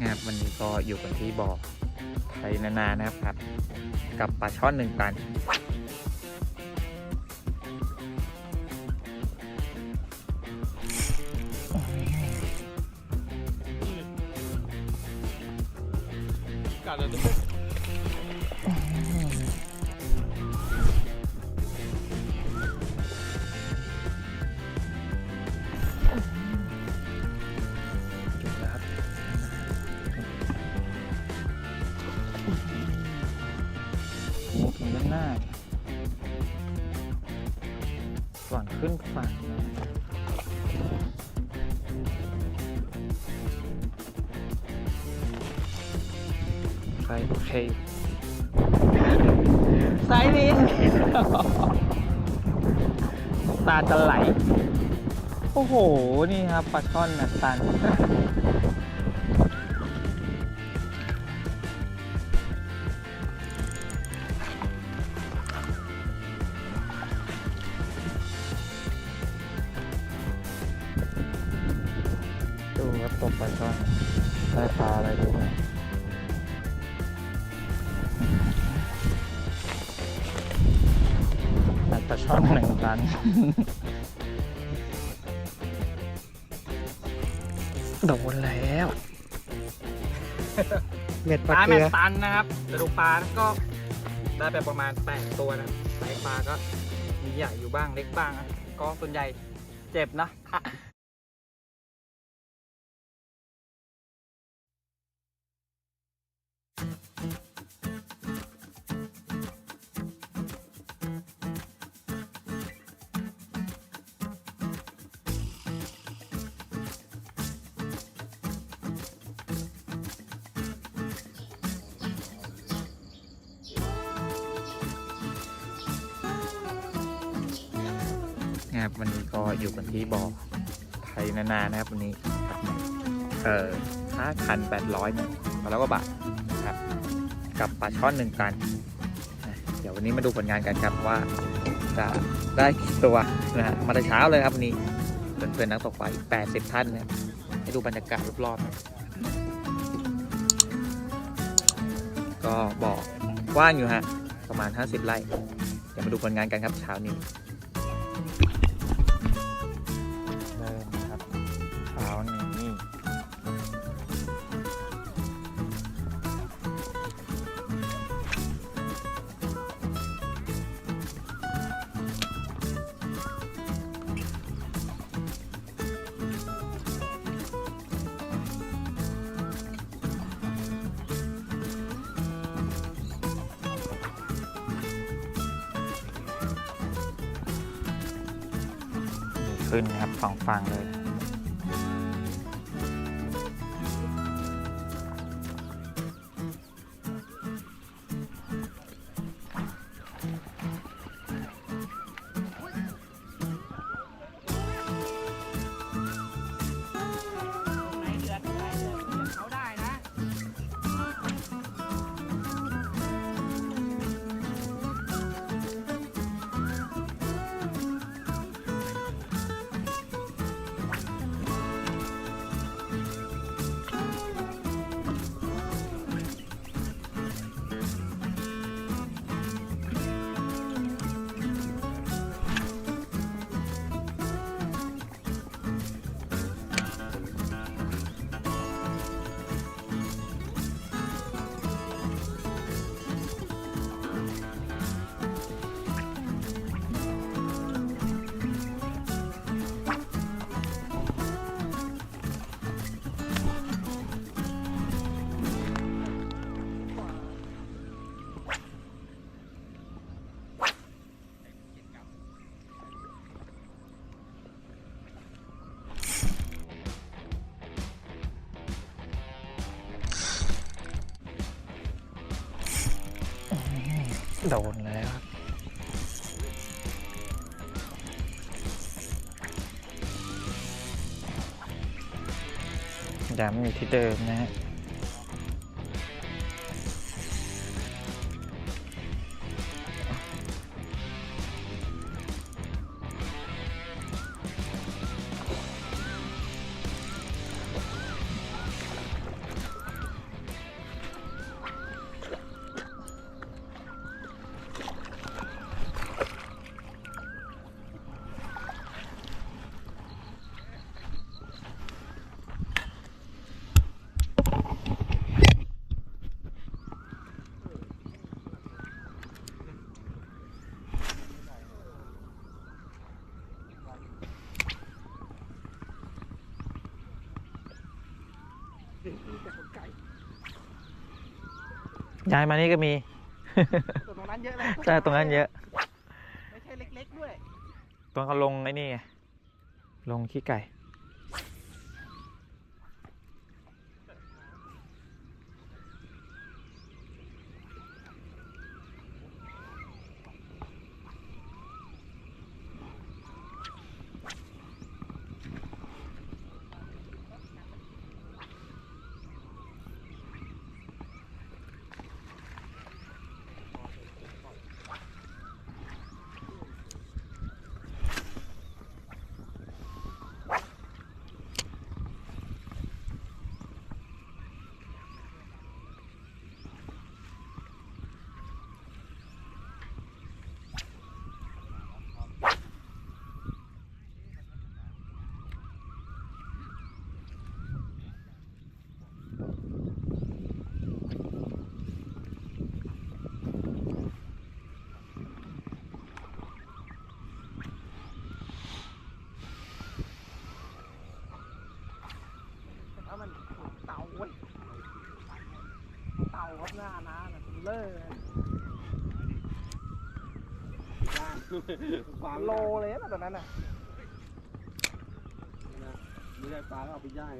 นะครับวันนี้ก็อยู่กันที่บ่อไทยนานานะครับครับ กับปลาช่อนหนึ่งตันกัดเลย ด้านหน้าฝั่งขึ้นฝั่งนะใครโอเคสายลินตาจะไหล โอ้โห นี่ครับปลาช่อนนะตัน ครับตกปลาช่อนได้ปลาอะไรดูไหมได้ปลาช่อนหนึ่งตันโดนแล้วเม็ดปปลาลาเกแมลืนอตันนะครับแต่ดูปลาก็ได้ไปประมาณ8ตัวนะไซส์ปลาก็มีใหญ่อยู่บ้างเล็กบ้างนะก็ส่วนใหญ่เจ็บนะ นะครับ วันนี้ก็อยู่กันที่บ่อไทยนานานะครับวันนี้เอ่อห้าคันแปดร้อยเนี่ยแล้วก็บาทนะครับ กับปลาช่อนหนึ่งตันเดี๋ยววันนี้มาดูผลงานกันครับว่าจะได้กี่ตัวนะฮะมาแต่เช้าเลยครับวันนี้เพื่อนๆนักตกปลาอีกแปดสิบท่านนะให้ดูบรรยากาศรอบๆนะก็บอกว้างอยู่ฮะประมาณ 50 ไร่เดี๋ยวมาดูผลงานกันครับเช้านี้ ขึ้นนะครับสองฝั่งเลย โดนแล้วครับย้ำอยู่ที่เดิมนะฮะ ด็กมีแต่ขนไก่ย้ายมานี่ก็มีส่วนตรงนั้นเยอะเลยใช่ตรงนั้นเยอะ ไม่ใช่เล็กๆด้วยตรงเขาลงไอ้นี่ไงลงขี้ไก่ ถ้ามันเต่าเว้ยเต่าครับหน้าน้าน่ะเลอะ โลเลยนะตอนนั้นน่ะไม่ได้ปลาก็เอาไปย่าง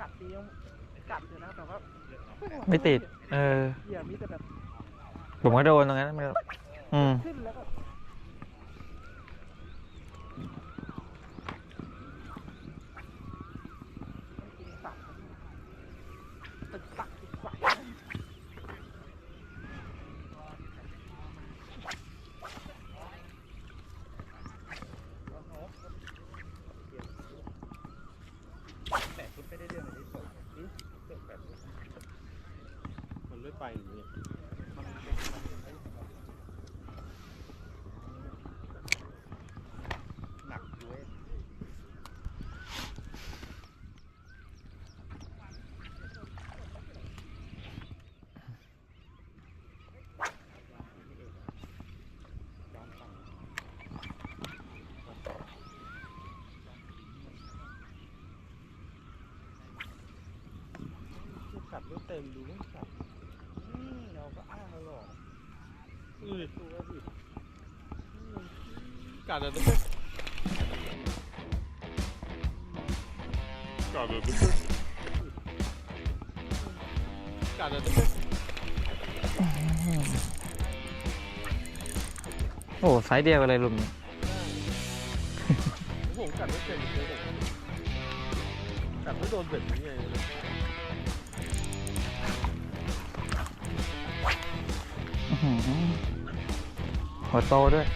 กัดดียังกัดอยู่นะแต่ว่าไม่ติด เออ เหยื่อมีแต่แบบผมก็โดนตรงนั้นไม่รู้อืม ขึ้นแล้วก็ไม่กินสัตว์ตึกตักตึกใส มันไม่ไปอย่างนี้ หนักด้วย กัดไม่เต็มดูไม่กัดอืมเราก็อ้างหรอกอือตัวดิอืมกัดอะไรกัดอะไรกัดอะไรโอ้ไซส์เดียวกันเลยลุมนี้ผมกัดไม่เป็นเลยผมกัดไม่โดนเบ็ดยังไงเลย หัวโตด้วย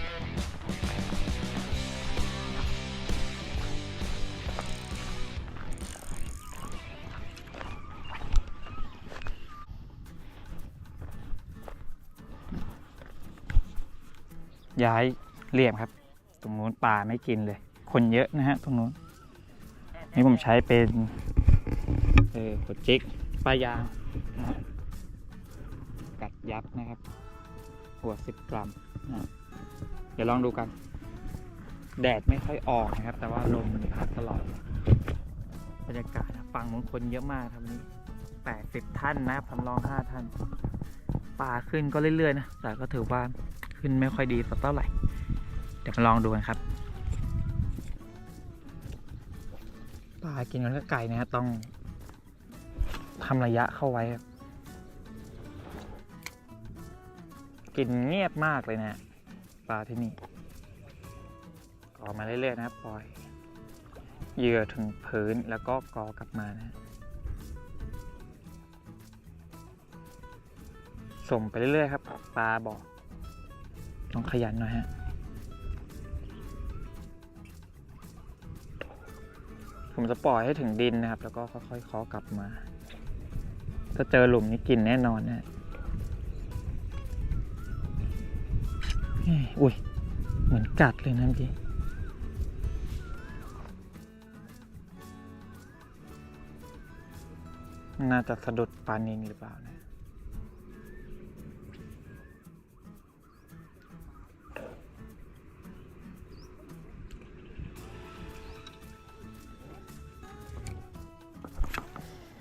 ย้ายเหลี่ยมครับ ตรงนู้นปลาไม่กินเลย คนเยอะนะฮะ ตรงนู้น นี่ผมใช้เป็น เออหัวจิกปลายางกัดยับนะครับ หัวสิบกรัมนะเดี๋ยวลองดูกัน แดดไม่ค่อยออกนะครับ แต่ว่าลมมันพัดตลอด บรรยากาศนะฝั่งมงคนเยอะมากครับวันนี้แปดสิบท่านนะครับทำรองห้าท่านปลาขึ้นก็เรื่อยๆนะ แต่ก็ถือว่าขึ้นไม่ค่อยดีสักเท่าไหร่ เดี๋ยวมาลองดูกันครับ ปลากินกันก็ไก่นะฮะต้องทำระยะเข้าไว้ครับ กินเงียบมากเลยนะปลาที่นี่ก่อมาเรื่อยๆนะครับปล่อยเหยื่อถึงพื้นแล้วก็กอกลับมานะส่งไปเรื่อยๆครับปลาบอกต้องขยันหน่อยฮะผมจะปล่อยให้ถึงดินนะครับ แล้วก็ค่อยๆเคาะกลับมา ถ้าเจอหลุมนี้กินแน่นอนนะ อุ้ย เหมือนกัดเลยนะเมื่อกี้น่าจะสะดุดปลานินหรือเปล่านะ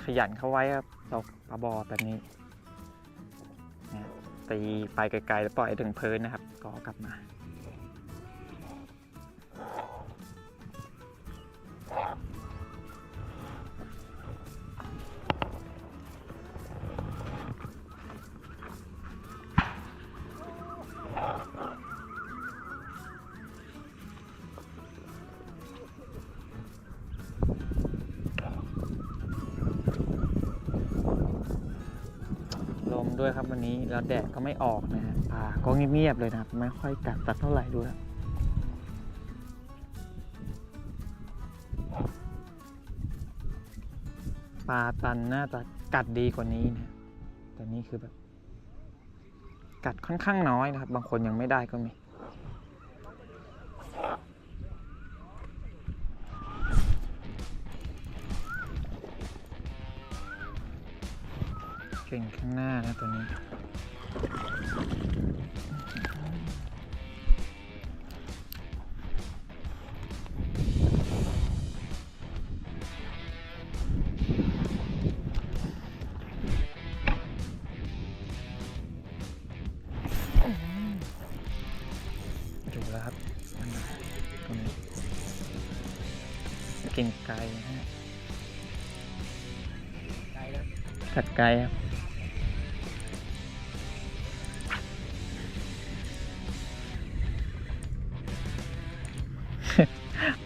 ขยันเข้าไว้ครับตกปลาบอแบบนี้ ตีไปไกลๆแล้วปล่อยถึงพื้นนะครับ ก็กลับมา ด้วยครับวันนี้แล้วแดดก็ไม่ออกนะฮะป่าก็เงียบๆเลยนะครับไม่ค่อยกัดสักเท่าไหร่ด้วยปลาตันน่าจะกัดดีกว่านี้นะแต่นี่คือแบบ กัดค่อนข้างน้อยนะครับ บางคนยังไม่ได้ก็มี เก่งข้างหน้านะตัวนี้ อยู่แล้วครับนั่นน่ะตรงนี้กินไก่นะฮะไกลแล้วกัดไก่ครับ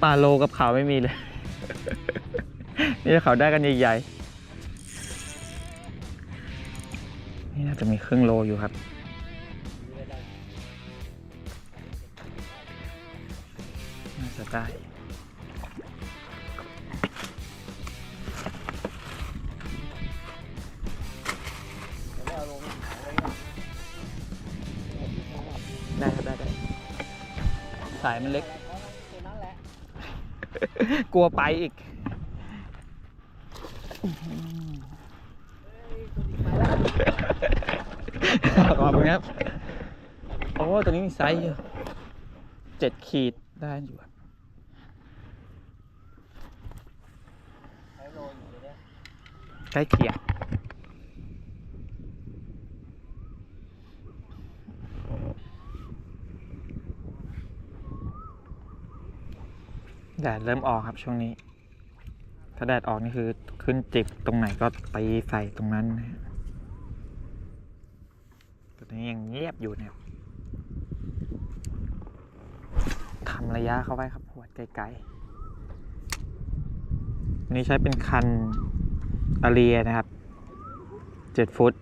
ปลาโลกับเขาไม่มีเลย นี่เขาได้กันใหญ่ๆ นี่น่าจะมีครึ่งโลอยู่ครับ น่าจะได้เดี๋ยวเราลงหาเลยนะได้ครับได้ได้สายมันเล็กตัวนั้นแหละ กลัวไปอีกขอบคุณครับ โอ้ตัวนี้มีไซส์อยู่เจ็ดขีดได้อยู่ครับใช้โรยอยู่เลยเนี่ยใกล้เคียง แดดเริ่มออกครับช่วงนี้ ถ้าแดดออกนี่คือขึ้นจิบตรงไหนก็ไปใส่ตรงนั้นนะฮะตัวนี้ยังเงียบอยู่เนี่ยทำระยะเข้าไว้ครับหัวไกลๆอันนี้ใช้เป็นคันอาเรียนะครับเจ็ดฟุต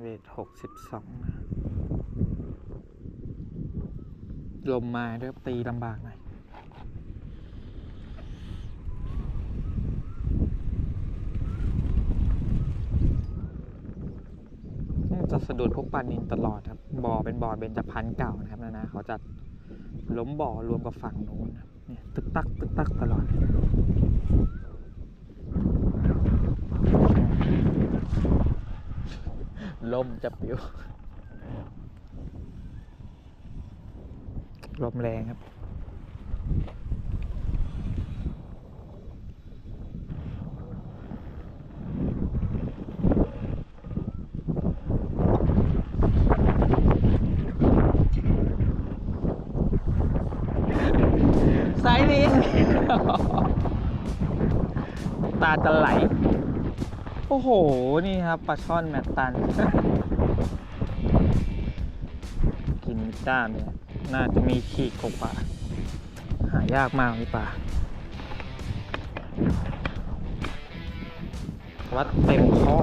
เวทหกสิบสองลมมาด้วยครับตีลำบากหน่อย จะสะดุดพวกปลานินตลอดครับบ่อเป็นบ่อเบญจพรรณเก่านะครับนะนะเขาจะล้มบ่อรวมกับฝั่งนู้นเนี่ยตึกตักตึกตักตลอดลมจะปิวลมแรงครับ นตาจะไหล โอ้โห นี่ครับปลาช่อนแมตตัน กินจ้าเนี่ย น่าจะมีขีดกว่าปลาหายากมากนี่ปลาวัดเต็มข้อ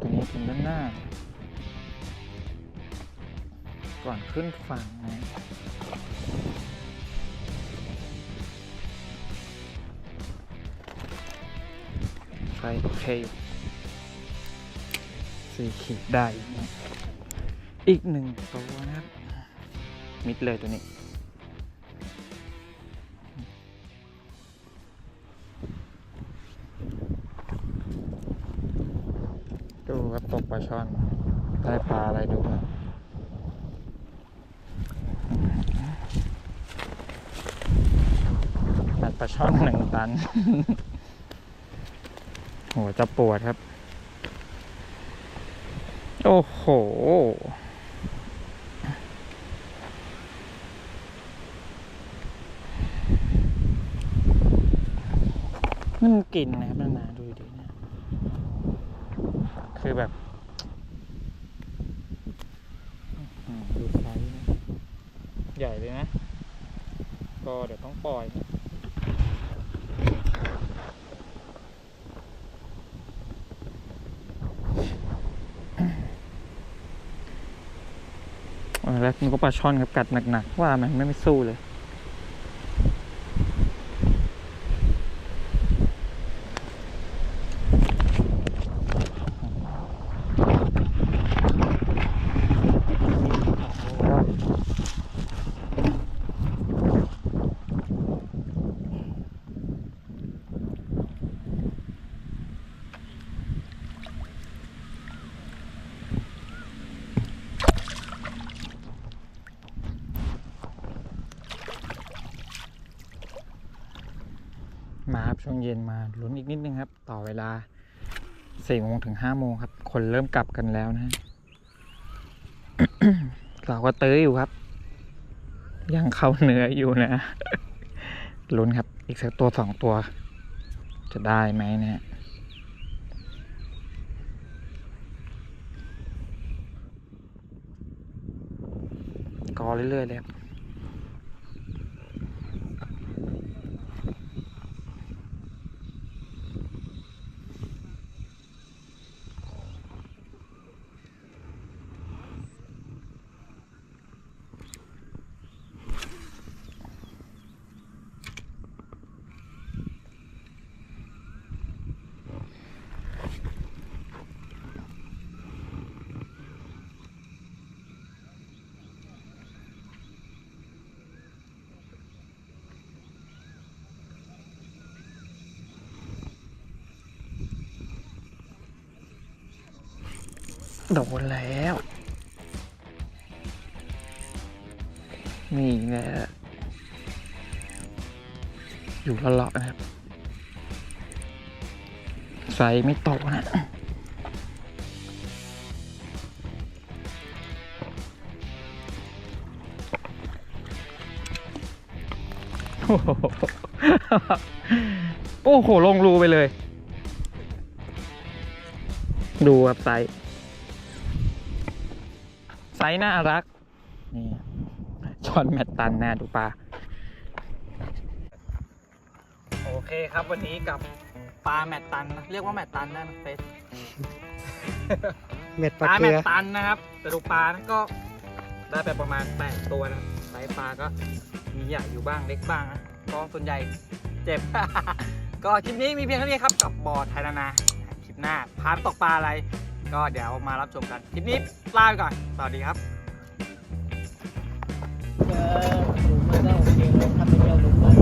ตัวนี้เป็นด้านหน้า ก่อนขึ้นฝั่งนะ ไฟโอเคสี่ขีดได้อีกหนึ่งตัวนะครับ มิดเลยตัวนี้ ดูครับตกปลาช่อน ได้ปลาอะไรดูครับตัดปลาช่อนหนึ่งตัน จะปวดครับ โอ้โห มันกลิ่นนะครับนานๆดูดีนะ คือแบบดูไซส์นะ ใหญ่เลยนะ ก็เดี๋ยวต้องปล่อยนะเออแล้วมั นก็ปลาช่อนกับกัดหนักๆว่ามันไม่ไม่สู้เลย มาครับช่วงเย็นมาลุ้นอีกนิดนึงครับ ต่อเวลา สี่โมงถึงห้าโมงครับ คนเริ่มกลับกันแล้วนะฮะเราก็เตื้ออยู่ครับ ยังเข้าเนื้ออยู่นะลุ้นครับ อีกสักตัวสองตัว จะได้ไหมเนี่ยกอเรื่อยๆเลยครับ โดนแล้ว นี่แหละอยู่ละเลาะนะครับไซส์ไม่โตนะโอ้โห ลงรูไปเลย ดูครับไซส์ไซ ส์น่ารัก นี่ช้อนแมตตันนะดูปลา โอเคครับวันนี้กับปลาแมตตันนะเรียกว่าแมตตันได้ไหมเฟสเม็ดปปลาลาเกแมลืตอตันนะครับ แต่ดูปลานั้นก็ได้ไปประมาณ 8 ตัวนะไซส์ปลาก็มีใหญ่อยู่บ้างเล็กบ้างนะก็ส่วนใหญ่เจ็บ ก็คลิปนี้มีเพียงเท่านี้ครับกับบ่อไทยนานาคลิปหน้าพาไปตกปลาอะไร ก็เดี๋ยวมารับชมกันคลิปนี้ลาไปก่อน สวัสดีครับเจอหลุมมาได้โอเคเลยทำเป็นเดียวหลุมเลย